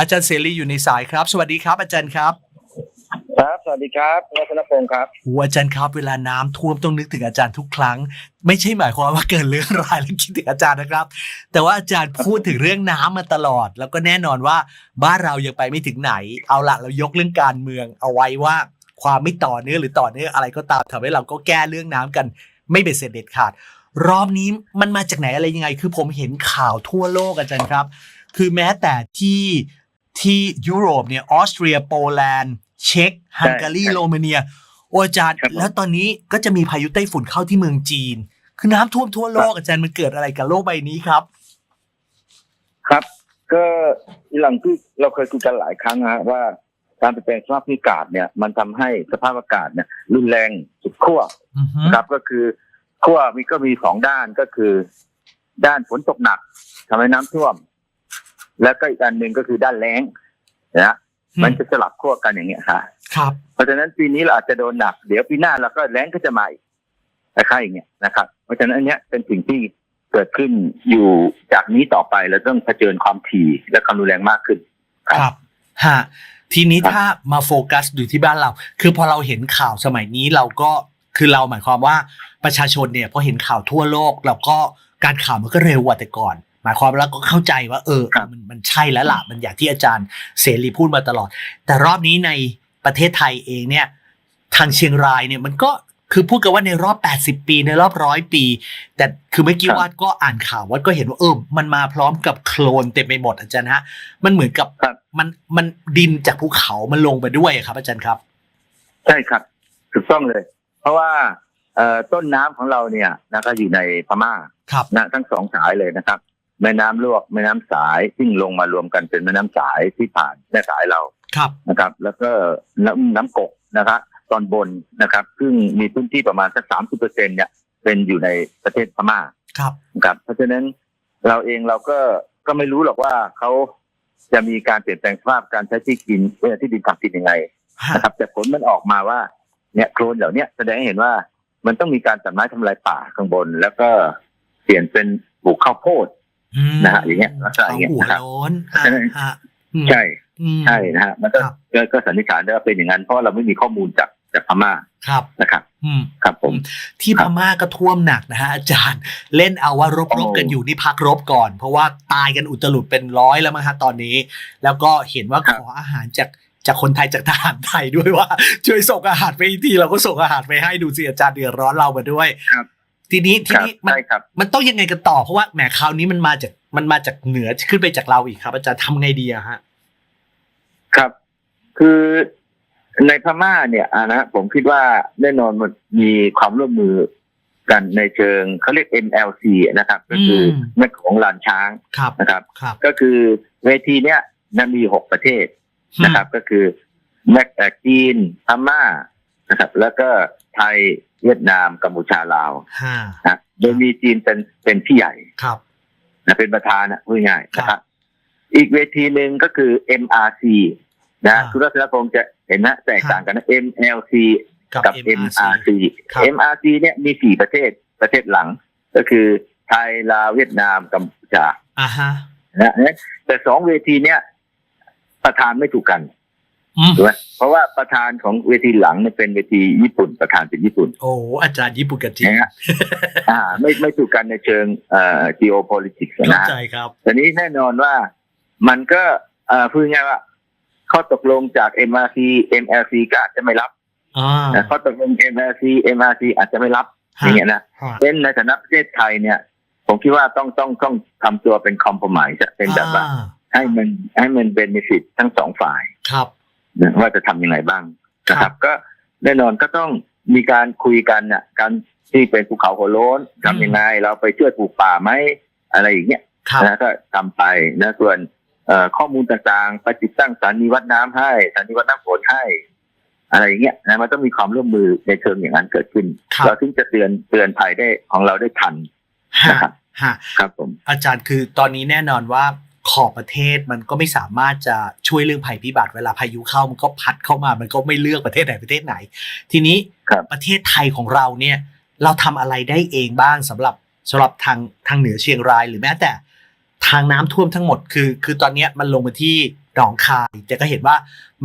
อาจารย์เสรีอยู่ในสายครับ สวัสดีครับ อาจารย์ครับครับ สวัสดีครับรัตนพงศ์ครับโอ้อาจารย์ครับ เวลาน้ำท่วมต้องนึกถึงอาจารย์ทุกครั้ง ไม่ใช่หมายความว่าเกินเรื่องรายแล้วคิดถึงอาจารย์นะครับ แต่ว่าอาจารย์พูดถึงเรื่องน้ำมาตลอด แล้วก็แน่นอนว่าบ้านเรายังไปไม่ถึงไหน เอาละเรายกเรื่องการเมืองเอาไว้ว่า ความไม่ต่อเนื่องหรือต่อเนื่องอะไรก็ตามทำให้เราก็แก้เรื่องน้ำกัน ไม่เป็นเสร็จเด็ดขาด รอบนี้มันมาจากไหนอะไรยังไง คือผมเห็นข่าวทั่วโลกอาจารย์ครับ คือแม้แต่ที่ ที่ยุโรปเนี่ยออสเตรียโปแลนด์เช็กฮังการีใช่โรมาเนียโออาจารย์ครับผมแล้วตอนนี้ก็จะมีพายุไต้ฝุ่นเข้าที่เมืองจีน คือน้ำท่วมทั่วโลกอาจารย์มันเกิดอะไรกับโลกใบนี้ครับ ครับ ก็หลังที่เราเคยคุยกันหลายครั้งนะฮะว่าการเปลี่ยนแปลงสภาพอากาศเนี่ย มันทำให้สภาพอากาศเนี่ย รุนแรงสุดขั้วอือฮึนะครับก็คือขั้วมีก็มีสองด้านก็คือ ด้านฝนตกหนักทำให้น้ำท่วม แล้วก็อีกอันหนึ่งก็คือด้านแล้งนะฮะมันจะสลับขั้วกันอย่างเงี้ยค่ะ ครับ เพราะฉะนั้นปีนี้เราอาจจะโดนหนัก เดี๋ยวปีหน้าเราก็แรงก็จะมาอีกคล้ายๆอย่างเงี้ยนะครับ เพราะฉะนั้นอันเนี้ยเป็นสิ่งที่เกิดขึ้นอยู่จากนี้ต่อไปเราต้องเผชิญความถี่และความรุนแรงมากขึ้น ครับครับฮะทีนี้ครับถ้ามาโฟกัสอยู่ที่บ้านเรา คือพอเราเห็นข่าวสมัยนี้เราก็คือเราหมายความว่าประชาชนเนี่ยพอเห็นข่าวทั่วโลกเราก็การข่าวมันก็เร็วกว่าแต่ก่อน หมายความว่าเราก็เข้าใจว่า เออครับมันมันใช่แล้วล่ะมันอย่างที่อาจารย์เสรีพูดมาตลอด แต่รอบนี้ในประเทศไทยเองเนี่ย ทางเชียงรายเนี่ยมันก็คือพูดกันว่าในรอบ 80 ปีในรอบร้อยปี แต่คือเมื่อกี้ครับว่าก็อ่านข่าวว่าก็เห็นว่าเออมันมาพร้อมกับโคลนเต็มไปหมดอาจารย์ฮะ มันเหมือนกับครับมันมันดินจากภูเขามันลงไปด้วยอะครับ อาจารย์ครับ ใช่ครับถูกต้องเลย เพราะว่าเอ่อต้นน้ำของเราเนี่ยนะครับอยู่ในพม่าครับนะทั้งสองสายเลยนะครับ แม่น้ำลวกแม่น้ำสายซึ่งลงมารวมกันเป็นแม่น้ำสายที่ผ่านแม่สายเราครับนะครับ แล้วก็น้ำน้ำกกนะครับตอนบนนะครับ ซึ่งมีพื้นที่ประมาณสักสามสิบเปอร์เซ็นเนี่ยเป็นอยู่ในประเทศพม่าครับนะครับ เพราะฉะนั้นเราเองเราก็ก็ไม่รู้หรอกว่าเขาจะมีการเปลี่ยนแปลงสภาพการใช้ที่กินเวลาที่ดินทำกินยังไงฮะนะครับ แต่ผลมันออกมาว่าเนี่ยโคลนเหล่าเนี้ยแสดงให้เห็นว่ามันต้องมีการตัดไม้ทำลายป่าข้างบน แล้วก็เปลี่ยนเป็นปลูกข้าวโพดอืม นะฮะอย่างเงี้ยลักษณะอย่างเงี้ยหัวนะครับโล้นฮะใช่ฮะอืมใช่อืมใช่นะฮะมันก็ครับก็ก็สันนิษฐานได้ว่าเป็นอย่างนั้นเพราะว่าเราไม่มีข้อมูลจากจากพม่าครับนะครับอืมครับผม ที่คพรับม่าก็ท่วมหนักนะฮะอาจารย์เล่นเอาว่ารบโอ้รบกันอยู่นี่พักรบก่อน เพราะว่าตายกันอุตลุดเป็นร้อยแล้วมั้งฮะตอนนี้ แล้วก็เห็นว่าขออาหารจากจากคนไทยจากทหารไทยด้วยว่า ช่วยส่งอาหารไปทีเราก็ส่งอาหารไปให้ดูสิอาจารย์เดือดร้อนเรามาด้วยครับ ทีนี้ทีครับนี้มันใช่ครับมันต้องยังไงกันต่อเพราะว่าแหมคราวนี้มันมาจากมันมาจากเหนือขึ้นไปจากเราอีกครับ อาจารย์ทำไงดีอะฮะครับ คือในพม่าเนี่ยอะนะผมคิดว่าแน่นอนมันมีความร่วมมือกันในเชิงเขาเรียก MLC นะครับ ก็คืออมแม่ของลานช้างครับนะครับครับก็คือเวทีเนี้ยนะมีหกประเทศนะครับ ก็คือแมกเอ่อจีนพม่านะครับ แล้วก็ไทย เวียดนามกัมพูชาลาวห้านะโดยมีจีนเป็นเป็นพี่ใหญ่ครับนะเป็นประธานนะพูดง่ายๆครับนะครับอีกเวทีหนึ่งก็คือ MRC นะอ่าคุณรัตนพงศ์จะเห็นนะแตกต่างกันนะ MLC กับกับ MRC MRC ครับ MRC เนี่ยมีสี่ประเทศประเทศหลัง ก็คือไทยลาวเวียดนามกัมพูชาอ่าฮะนะแต่สองเวทีเนี่ยประธานไม่ถูกกันอืม ถูกไหมเพราะว่าประธานของเวทีหลังเนี่ยเป็นเวทีญี่ปุ่นประธานเป็นญี่ปุ่น โอ้อาจารย์ญี่ปุ่นกับจีนนะฮะอ่า ไม่ไม่ถูกกันในเชิงเอ่อ geopolitics เข้านะใจครับทีนี้แน่นอนว่ามันก็เอ่อพูดง่ายๆว่าข้อตกลงจาก MRC MLC ก็อาจจะไม่รับอ่านะข้อตกลง MLC MRC อาจจะไม่รับอฮะย่างเงี้ยนะฮะเป็นในฐานะประเทศไทยเนี่ย ผมคิดว่าต้องต้องต้องทำตัวเป็นคอม p r o m i s e เป็นแบบว่าอ่าให้มันให้มันเบนฟิตทั้งสองฝ่ายครับ นะว่าจะทำยังไงบ้างนะคครัรับบก็แน่นอนก็ต้องมีการคุยกันน่ะการที่เป็นภูเขาหัวโล้นทำยังไง เราไปช่วยปลูกป่าไหมอะไรอย่างเงี้ยครับนะก็ทำไปนะส่วนเอ่อข้อมูลต่างๆไปติดตั้งสถานีวัดน้ำให้สถานีวัดน้ำฝนให้ อะไรอย่างเงี้ยนะมันต้องมีความร่วมมือในเชิงอย่างนั้นเกิดขึ้นครับเราถึงจะเตือนเตือนภัยได้ของเราได้ทันฮะนะครับฮะครับผมอาจารย์คือตอนนี้แน่นอนว่า ขอบประเทศมันก็ไม่สามารถจะช่วยเรื่องภัยพิบัติเวลาพายุเข้ามันก็พัดเข้ามา มันก็ไม่เลือกประเทศไหนประเทศไหน ทีนี้ครับประเทศไทยของเราเนี่ย เราทำอะไรได้เองบ้างสำหรับสำหรับทางทางเหนือเชียงรายหรือแม้แต่ทางน้ำท่วมทั้งหมดคือ คือตอนเนี้ยมันลงมาที่หนองคายแต่ก็เห็นว่า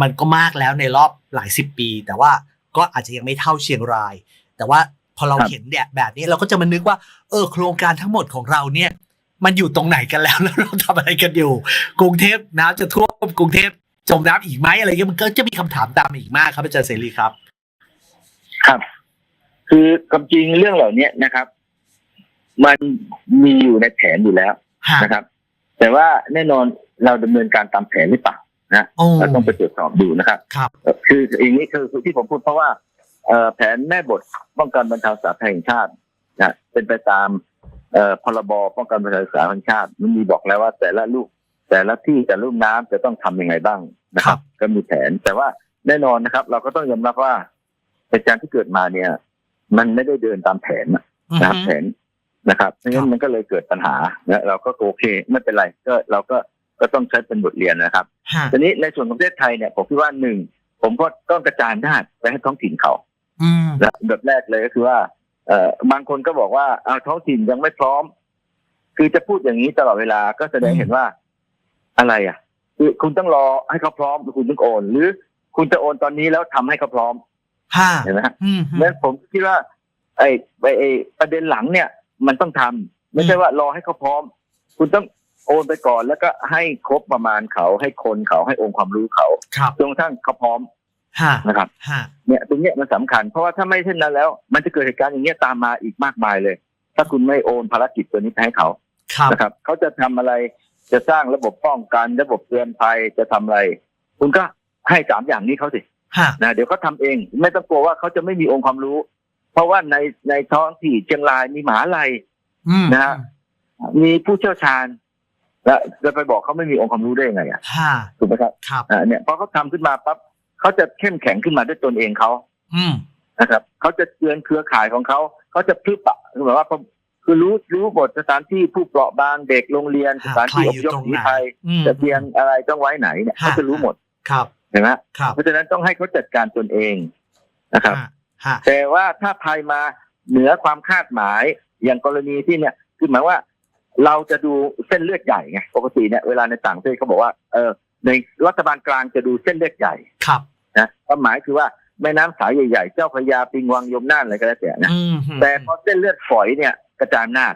มันก็มากแล้วในรอบหลายสิบปี แต่ว่าก็อาจจะยังไม่เท่าเชียงราย แต่ว่าพอเราครับเห็นเนี่ยแบบนี้เราก็จะมานึกว่า เออโครงการทั้งหมดของเราเนี่ย มันอยู่ตรงไหนกันแล้วแล้วเราทำอะไรกันอยู่ กรุงเทพน้ำจะท่วมกรุงเทพจมน้ำอีกไหมอะไรเงี้ยมันก็จะมีคำถามตามมาอีกมากครับอาจารย์เสรีครับ ครับ คือความจริงเรื่องเหล่านี้นะครับ มันมีอยู่ในแผนอยู่แล้วฮะนะครับ แต่ว่าแน่นอนเราดำเนินการตามแผนหรือเปล่านะโอ้เราต้องไปตรวจสอบดูนะครับครับเอ่อคืออย่างนี้คือคือที่ผมพูดเพราะว่าเอ่อแผนแม่บทป้องกันบรรเทาสาธารณภัยแห่งชาตินะเป็นไปตามเอ่อ พรบป้องกันบรรเทาสาธารณภัยแห่งชาติมันมีบอกแล้วว่าแต่ละลูก แต่ละที่แต่ละลูกน้ำจะต้องทำยังไงบ้างนะครับ ก็มีแผนแต่ว่าแน่นอนนะครับ เราก็ต้องยอมรับว่าเหตุการณ์ที่เกิดมาเนี่ย มันไม่ได้เดินตามแผนนะนะครับแผนนะครับเพราะฉะนั้นมันก็เลยเกิดปัญหานะเราก็โอเคไม่เป็นไรก็เราก็ก็ต้องใช้เป็นบทเรียนนะครับฮะทีนี้ในส่วนของประเทศไทยเนี่ยผมคิดว่าหนึ่งผมก็ต้องกระจายอำนาจไปให้ท้องถิ่นเขาอืมนะแบบแรกเลยก็คือว่า เอ่อบางคนก็บอกว่าเอาท้องถิ่นยังไม่พร้อม คือจะพูดอย่างนี้ตลอดเวลาก็แสดงเห็นว่าอะไรอะคือคุณต้องรอให้เขาพร้อมหรือคุณต้องโอน หรือคุณจะโอนตอนนี้แล้วทำให้เขาพร้อมฮะเห็นไหมฮะอืมนั้นผมคิดว่าไอ้ไอ้ไอ้ประเด็นหลังเนี่ย มันต้องทำไม่ใช่ว่ารอให้เขาพร้อม คุณต้องโอนไปก่อนแล้วก็ให้ครบประมาณเขาให้คนเขาให้องค์ความรู้เขาครับจนกระทั่งเขาพร้อมฮะ นะครับฮะเนี่ยตรงเนี้ยมันสำคัญ เพราะว่าถ้าไม่เช่นนั้นแล้ว มันจะเกิดเหตุการณ์อย่างเงี้ยตามมาอีกมากมายเลย ถ้าคุณไม่โอนภารกิจตัวนี้ไปให้เขาครับนะครับเขาจะทำอะไรจะสร้างระบบป้องกันระบบเตือนภัยจะทำอะไร คุณก็ให้สามอย่างนี้เขาสิฮะนะเดี๋ยวเขาทำเอง ไม่ต้องกลัวว่าเขาจะไม่มีองค์ความรู้ เพราะว่าในในท้องที่เชียงรายมีหมหาลัยอืมนะฮะมีผู้เชี่ยวชาญแล้วจะไปบอกเขาไม่มีองค์ความรู้ได้ยังไงอะฮะถูกไหมครับครับอ่าเนี่ยพอเขาทำขึ้นมาปั๊บ เขาจะเข้มแข็งขึ้นมาด้วยตนเองเขาอืมนะครับเขาจะเตือนเครือข่ายของเขาเขาจะพลึบอะคือหมายว่าคือรู้รู้บทสถานที่ผู้เปราะบางเด็กโรงเรียนสฮะถานใครที่ออพยู่ยพตรงหนีไหนภัยอืมจะเตียงอะไรต้องไว้ไหนเนี่ยฮะเขาจะรู้หมดครับเห็นไหมครับเพราะฉะนั้นต้องให้เขาจัดการตนเองนะครับฮะฮะแต่ว่าถ้าภัยมาเหนือความคาดหมายอย่างกรณีที่เนี่ยคือหมายว่า เราจะดูเส้นเลือดใหญ่ไงปกติเนี่ยเวลาในต่างประเทศเขาบอกว่าเออในรัฐบาลกลางจะดูเส้นเลือดใหญ่ครับ นะความหมายคือว่าแม่น้ำสายใหญ่ๆ เจ้าพระยาปิงวังยมน่านอะไรก็แล้วแต่นะอืมแต่พอเส้นเลือดฝอยเนี่ยกระจายอำนาจ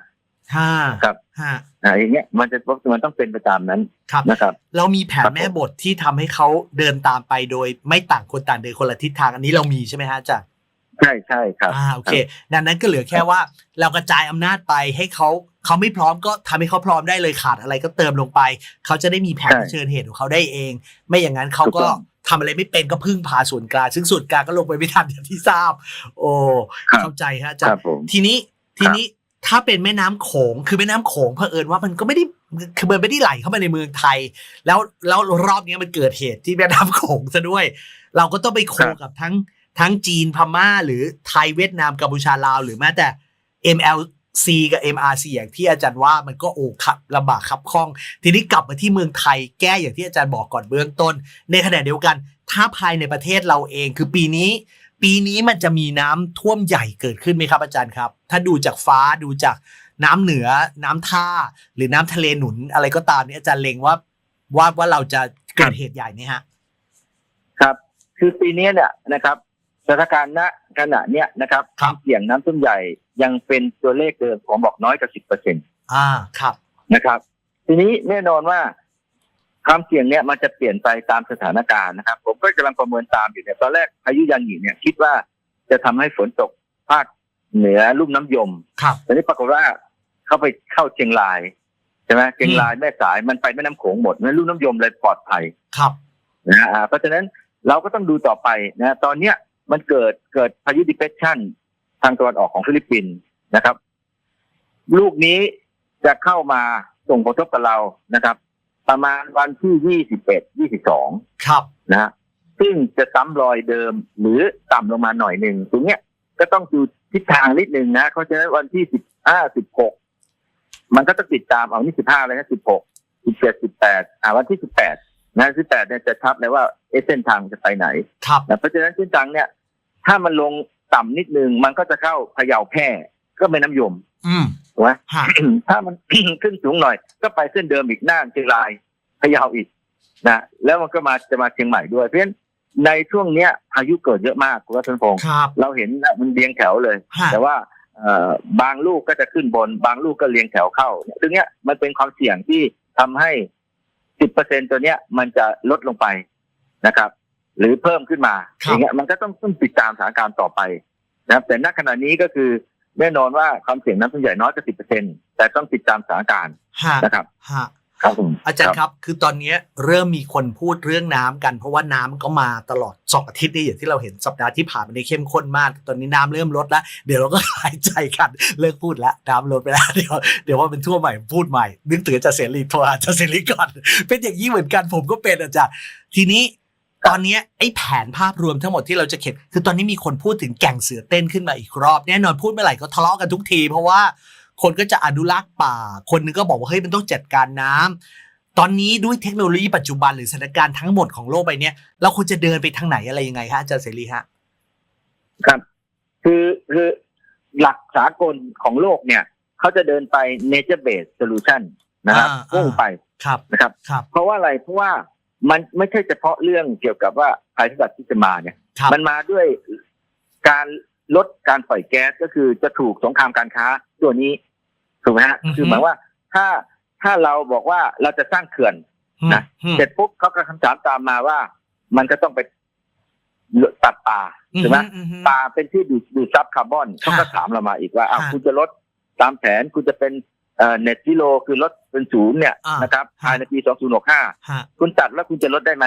ฮะครับฮะอ่าอย่างเงี้ยมันจะมันต้องเป็นไปตามนั้นครับนะครับ เรามีแผนครับผมแม่บทที่ทำให้เขาเดินตามไปโดยไม่ต่างคนต่างเดินคนละทิศทางอันนี้เรามีใช่ไหมฮะอาจารย์ใช่ใช่ครับอ่าโอเค ดังนั้นก็เหลือแค่ว่าเรากระจายอำนาจไปให้เขาเขาไม่พร้อมก็ทำให้เขาพร้อมได้เลยขาดอะไรก็เติมลงไป เขาจะได้มีแผนใช่เผชิญเหตุของเขาได้เอง ไม่อย่างนั้นเขาถูกก็ต้อง ทำอะไรไม่เป็นก็พึ่งพาส่วนกลางซึ่งส่วนกลางก็ลงไปไม่ทันอย่างที่ทราบ โอ้ครับเข้าใจฮะอาคจารรับย์ผมทีนี้ทีนี้ถ้าเป็นแม่น้ำโขงคือแม่น้ำโขงเผอิญว่ามันก็ไม่ได้คือมันไม่ได้ไหลเข้ามาในเมืองไทย แล้วแล้วรอบนี้มันเกิดเหตุที่แม่น้ำโขงซะด้วย เราก็ต้องไปโคกับทั้งทั้งจีนพม่า หรือไทยเวียดนามกัมพูชาลาว หรือแม้แต่ C กับ MRC อย่างที่อาจารย์ว่ามันก็โอ้ขับลำบากขับข้อง ทีนี้กลับมาที่เมืองไทยแก้อย่างที่อาจารย์บอกก่อนเบื้องต้น ในขณะเดียวกัน ถ้าภายในประเทศเราเองคือปีนี้ ปีนี้มันจะมีน้ำท่วมใหญ่เกิดขึ้นไหมครับอาจารย์ครับ ถ้าดูจากฟ้าดูจากน้ำเหนือน้ำท่า หรือน้ำทะเลหนุนอะไรก็ตามนี่อาจารย์เลงว่าว่าว่าเราจะเกิดเหตุใหญ่นี่ฮะ ครับ คือปีนี้เนี่ยนะครับ สถานการณ์ณขณะเนี้ยนะครับครับเสี่ยงน้ำท่วมใหญ่ยังเป็นตัวเลขเดิมผมบอกน้อยกว่าสิบเปอร์เซ็นตอ่าครับนะครับ ทีนี้แน่นอนว่าความเสี่ยงเนี่ยมันจะเปลี่ยนไปตามสถานการณ์นะครับ ผมก็กำลังประเมินตามอยู่เนี่ยตอนแรกพายุยันหยีเนี่ย คิดว่าจะทำให้ฝนตกภาคเหนือลุ่มน้ำยมครับตอนนี้ปรากฏว่าเข้าไปเข้าเชียงรายใช่ไหมเชียงรายแม่สายมันไปแม่น้ำโขงหมดนั้นลุ่มน้ำยมเลยปลอดภัยครับนะฮะอ่าเพราะฉะนั้นเราก็ต้องดูต่อไปนะ ตอนเนี้ย มันเกิดเกิดพายุดิเพชชันทางตะวันออกของฟิลิปปินส์นะครับ ลูกนี้จะเข้ามาส่งผลกระทบกับเรานะครับ ประมาณวันที่21 22ครับนะฮะซึ่งจะซ้ำรอยเดิมหรือต่ำลงมาหน่อยหนึ่งตรงเนี้ยก็ต้องดูทิศทางนิดนึงนะเพราะฉะนั้นวันที่15 16มันก็ต้องติดตามเอานี่15เลยนะ16 17 18อ่าวันที่18นะ18เนี่ยจะชัดเลยว่าเอะเส้นทางจะไปไหนครับนะเพราะฉะนั้นเส้นทางเนี่ย ถ้ามันลงต่ำนิดนึงมันก็จะเข้าพะเยาแพร่ก็เป็นน้ำยม อืมถูกไหมฮะถ้ามันขึ้นสูงหน่อย ก็ไปเส้นเดิมอีกน่านเชียงรายพะเยาอีกนะแล้วมันก็มาจะมาเชียงใหม่ด้วยเพราะฉะนั้นในช่วงเนี้ยพายุเกิดเยอะมากคุณรัตนพงศ์ครับเราเห็นนะมันเรียงแถวเลยฮะแต่ว่าเอ่อบางลูกก็จะขึ้นบน บางลูกก็เรียงแถวเข้าเนี่ยซึ่งเนี้ยมันเป็นความเสี่ยงที่ทำให้สิบเปอร์เซ็นตัวเนี้ยมันจะลดลงไปนะครับ หรือเพิ่มขึ้นมาครับอย่างเงี้ยมันก็ต้องต้องติดตามสถานการณ์ต่อไปนะครับแต่ณขณะนี้ก็คือแน่นอนว่าความเสี่ยงน้ำท่วมใหญ่น้อยกว่าสิบเปอร์เซ็นแต่ต้องติดตามสถานการณ์ฮะนะครับฮะครับผมอาจารย์ครับ คือตอนนี้เริ่มมีคนพูดเรื่องน้ำกัน เพราะว่าน้ำก็มาตลอดสองอาทิตย์นี่อย่างที่เราเห็นสัปดาห์ที่ผ่านมาในเข้มข้นมาก ตอนนี้น้ำเริ่มลดแล้ว เดี๋ยวเราก็หายใจกันเลิกพูดแล้วน้ำลดไปแล้วเดี๋ยวเดี๋ยวว่าเป็นทั่วใหม่พูดใหม่ นึกถึงอาจารย์เสรีโทรหาอาจารย์เสรีก่อน เป็นอย่างนี้เหมือนกันผมก็เป็นอาจารย์ทีนี้ ตอนนี้ไอ้แผนภาพรวมทั้งหมดที่เราจะเขียนคือตอนนี้มีคนพูดถึงแก่งเสือเต้นขึ้นมาอีกรอบแน่นอนพูดเมื่อไหร่ก็ทะเลาะกันทุกที เพราะว่าคนก็จะอนุรักษ์ป่า คนนึงก็บอกว่าเฮ้ยมันต้องจัดการน้ำตอนนี้ด้วยเทคโนโลยีปัจจุบันหรือสถานการณ์ทั้งหมดของโลกใบเนี้ยเราควรจะเดินไปทางไหนอะไรยังไงฮะอาจารย์เสรีฮะครับคือคือหลักสากลของโลกเนี่ยเขาจะเดินไป nature based solution นะครับอ่าพุ่งไปครับนะครับครับ เพราะว่าอะไรเพราะว่า มันไม่ใช่เฉพาะเรื่องเกี่ยวกับว่าภัยพิบัติที่จะมาเนี่ย ครับมันมาด้วยการลดการปล่อยแก๊สก็คือจะถูกสงครามการค้าตัวนี้ถูกไหมฮะอือฮึ คือหมายว่าถ้าถ้าเราบอกว่าเราจะสร้างเขื่อน นะ อืม เสร็จปุ๊บเขาก็คำถามตามมาว่า มันก็ต้องไปตัดป่าถูกไหม อือืมป่าเป็นที่ดูดดูดซับคาร์บอนเขาก็ถามเรามาอีกว่าอ้าวฮะคุณจะลดตามแผนคุณจะเป็น เอ่อเน็ตซิโลคือลดเป็นศูนย์เนี่ยอ่านนะครับฮะภายในปี 2065ฮะคุณตัดแล้วคุณจะลดได้ไหม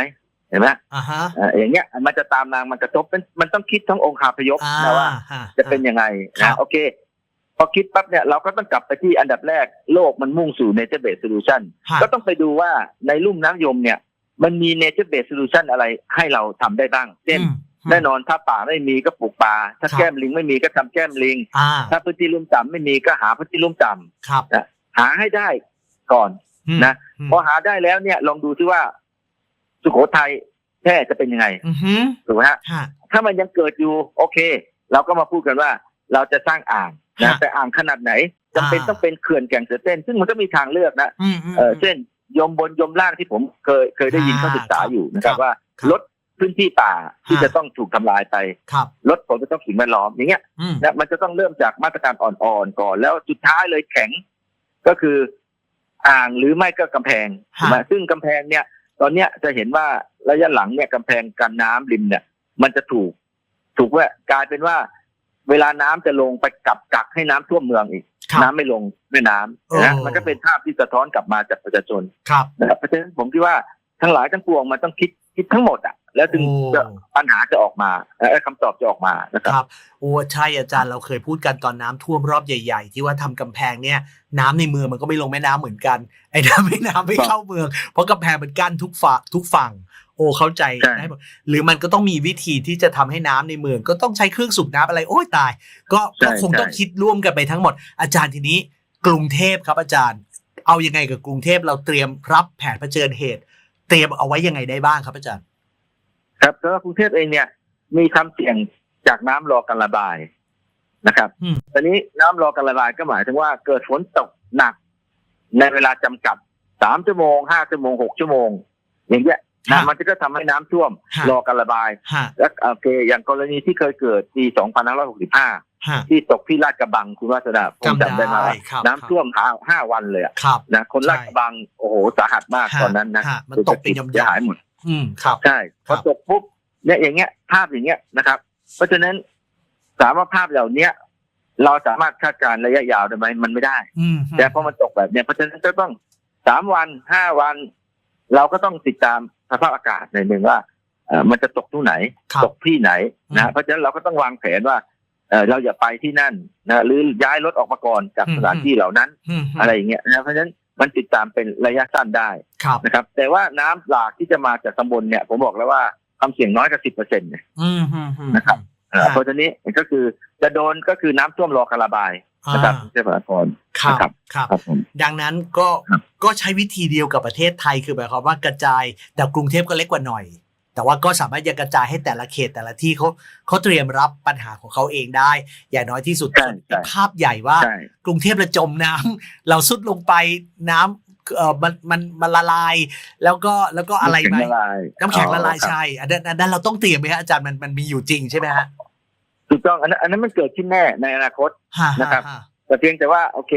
เห็นไหมอ่าฮะเอ่ออย่างเงี้ยมันจะตามนางมันกระทบเป็นมันต้องคิดทั้งองค์คาพยพอ่านะว่าฮจะเป็นยังไงครันะบโอเค พอคิดปั๊บเนี่ยเราก็ต้องกลับไปที่อันดับแรกโลกมันมุ่งสู่ nature based solution ฮะก็ต้องไปดูว่าในลุ่มน้ำยมเนี่ย มันมี nature based solution อะไรให้เราทำได้บ้าง เช่นอืม แน่นอนถ้าป่าไม่มีก็ปลูกป่า ถ้าครับแก้มลิงไม่มีก็ทำแก้มลิงอ่าถ้าพื้นที่ลุ่มต่ำไม่มีก็หาพื้นที่ลุ่มต่ำครับหาให้ได้ก่อนอืมนะอืมพอหาได้แล้วเนี่ยลองดูที่ว่า สุโขทัยแพร่จะเป็นยังไงอือฮึถูกไหมฮะฮะถ้ามันยังเกิดอยู่ โอเค เราก็มาพูดกันว่า เราจะสร้างอ่างนะฮะแต่อ่างขนาดไหนจำเป็นอ่าต้องเป็นเขื่อนแก่งเสือเต้น ซึ่งมันก็มีทางเลือกนะอืมอืมเออเช่นยมบนยมล่างที่ผมเคยเคยได้ยินอ่าเขาศึกษาครับอยู่นะครับครับว่าครับลด พื้นที่ป่าที่ฮะจะต้องถูกทำลายไปครับลดผลกระทบสิ่งแวดล้อมอย่างเงี้ยอืมนะมันจะต้องเริ่มจากมาตรการอ่อนๆก่อน แล้วสุดท้ายเลยแข็ง ก็คืออ่างหรือไม่ก็กำแพงฮะถูกไหมซึ่งกำแพงเนี่ย ตอนเนี้ยจะเห็นว่าระยะหลังเนี่ยกำแพงกันน้ำริมเนี่ย มันจะถูก ถูกว่ากลายเป็นว่า เวลาน้ำจะลงไปกับกักให้น้ำท่วมเมืองอีกครับน้ำไม่ลงแม่น้ำนะโอ้มันก็เป็นภาพที่สะท้อนกลับมาจากประชาชนครับนะครับเพราะฉะนั้นผมคิดว่า ทั้งหลายทั้งปวงมันต้องคิดคิดทั้งหมดอะแล้วถึงโอ้จะปัญหาจะออกมาเอ่อคำตอบจะออกมานะครับครับโอ้ใช่อาจารย์เราเคยพูดกันตอนน้ำท่วมรอบใหญ่ ๆ ที่ว่าทำกำแพงเนี่ย น้ำในเมืองมันก็ไม่ลงแม่น้ำเหมือนกันไอ้น้ำแม่น้ำไม่เข้าเมือง เพราะกำแพงมันกั้นทุกฝั่งทุกฝั่ง โอ้เข้าใจใช่ได้หมดหรือมันก็ต้องมีวิธีที่จะทำให้น้ำในเมือง ก็ต้องใช้เครื่องสูบน้ำอะไรโอ้ยตาย ก็ก็คงต้องคิดร่วมกันไปทั้งหมด อาจารย์ทีนี้กรุงเทพครับอาจารย์ เอายังไงกับกรุงเทพเราเตรียมรับแผนเผชิญเหตุเตรียมเอาไว้ยังไงได้บ้างครับอาจารย์ ครับแล้วกรุงเทพเองเนี่ย มีความเสี่ยงจากน้ำรอการระบายนะครับอืมตอนนี้น้ำรอการระบายก็หมายถึงว่าเกิดฝนตกหนัก ในเวลาจำกัดสามชั่วโมงห้าชั่วโมงหกชั่วโมง อย่างเงี้ยนะฮะมันจะก็ทำให้น้ำท่วมฮะรอการระบายฮะแล้วโอเค อย่างกรณีที่เคยเกิดปี2565ฮะ ที่ตกที่ลาดกระบังคุณวัฒนาคงจำได้ไหมว่าครับน้ำท่วมห้าห้าวันเลยอะครับนะคนลาดกระบังโอ้โหสาหัสมากฮะตอนนั้นนะฮะมันตกเป็นยำๆเสียหายหมดอืมครับใช่พครัอบตกปุ๊บเนี่ยอย่างเงี้ยภาพอย่างเงี้ยนะครับ เพราะฉะนั้นถามว่าภาพเหล่าเนี้ยเราสามารถคาดการณ์ระยะยาวได้ไหมมันไม่ได้อืมแต่พอมันตกแบบเนี้ยเพราะฉะนั้นก็ต้องสามวันห้าวัน เราก็ต้องติดตามสภาพอากาศในอยหนึ่งว่าเอ่อมันจะตกที่ไหนครับตกที่ไหนอืมนะเพราะฉะนั้นเราก็ต้องวางแผนว่า เอ่อเราอย่าไปที่นั่นนะหรือย้ายรถออกมาก่อนจากอืมสถานที่เหล่านั้นมอะไรอย่างเงี้ยนะเพราะฉะนั้นมันติดตามเป็นระยะสั้นได้ครับนะครับ แต่ว่าน้ำหลากที่จะมาจากตำบลเนี่ย ผมบอกแล้วว่าความเสี่ยงน้อยกว่าสิบเปอร์เซ็นต์เนี่ยอืมอืมอืมนะครับเอ่อครับเพราะฉะนั้นนี่ก็คือจะโดนก็คือน้ำท่วมรอการระบายนะครับอ่าเจ้าพระพรครับนะครับครับครับผมดังนั้นก็ครับก็ใช้วิธีเดียวกับประเทศไทยคือหมายความว่ากระจายแต่กรุงเทพก็เล็กกว่าหน่อย แต่ว่าก็สามารถจะกระจายให้แต่ละเขตแต่ละที่เขาเขาเตรียมรับปัญหาของเขาเองได้ อย่างน้อยที่สุดใช่ส่วนใช่ภาพใหญ่ว่าใช่กรุงเทพเราจมน้ำเราสุดลงไปน้ำเออมันมันมันละลาย แล้วก็แล้วก็อะไรไหมน้ำแข็งละลายน้ำแข็งละลายอ๋อครับใช่อันนั้นอันนั้นเราต้องเตรียมไหมฮะอาจารย์มันมันมีอยู่จริงใช่ไหมฮะถูกต้องอันนั้นอันนั้นมันเกิดขึ้นแน่ในอนาคตฮะนะครับฮะแต่เพียงแต่ว่าโอเค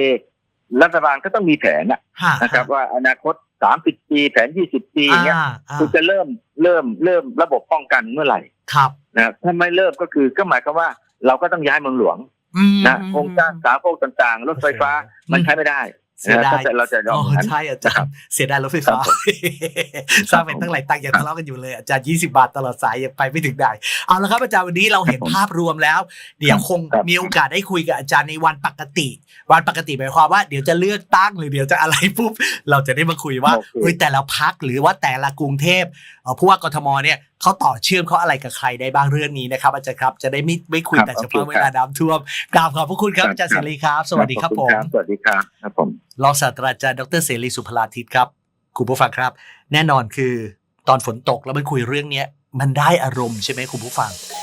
รัฐบาลก็ต้องมีแผนนะฮะนะครับ ว่าอนาคต สามสิบปีแผนยี่สิบปีอย่างเงี้ยอ่าอ่าคุณจะเริ่มเริ่มเริ่มระบบป้องกันเมื่อไหร่ครับนะครับถ้าไม่เริ่มก็คือก็หมายความว่าเราก็ต้องย้ายเมืองหลวงอืมนะโครงสร้างสาโครงต่างๆ รถไฟฟ้ามันใช้ไม่ได้ เสียดายนะถ้าเราจะยอมอ๋ออย่างนั้นใช่อาจารย์เสียดายรถไฟฟ้าครับผมสร้างเป็นตั้งหลายตังค์ยังทะเลาะกันอยู่เลยอาจารย์ยี่สิบาทตลอดสายยังไปไม่ถึงไหนเอาละครับอาจารย์วันนี้เราเห็นครับผมภาพรวมแล้ว เดี๋ยวคงครับมีโอกาสได้คุยกับอาจารย์ในวันปกติ วันปกติหมายความว่าเดี๋ยวจะเลือกตั้งหรือเดี๋ยวจะอะไรปุ๊บเราจะได้มาคุยว่าโอเคเฮ้ยแต่ละพักหรือว่าแต่ละกรุงเทพเอ่อผู้ว่ากทมเนี่ยเขาต่อเชื่อมเขาอะไรกับใครได้บ้างเรื่องนี้นะครับอาจารย์ครับจะได้ไม่ไม่คุยครับแต่เฉโอพาะเคเวครับลาน้ำท่วมกราบขอบพระคุณครับครับอาจารย์เสรีครับ สวัสดีครับขอผณมสวัสดีครับครับผมรองศาสตราจารย์ดรเสรีสุพลาทิตครับคุณผู้ฟังครับ แน่นอนคือตอนฝนตกแล้วมันคุยเรื่องเนี้ยมันได้อารมณ์ใช่ไหมคุณผู้ฟัง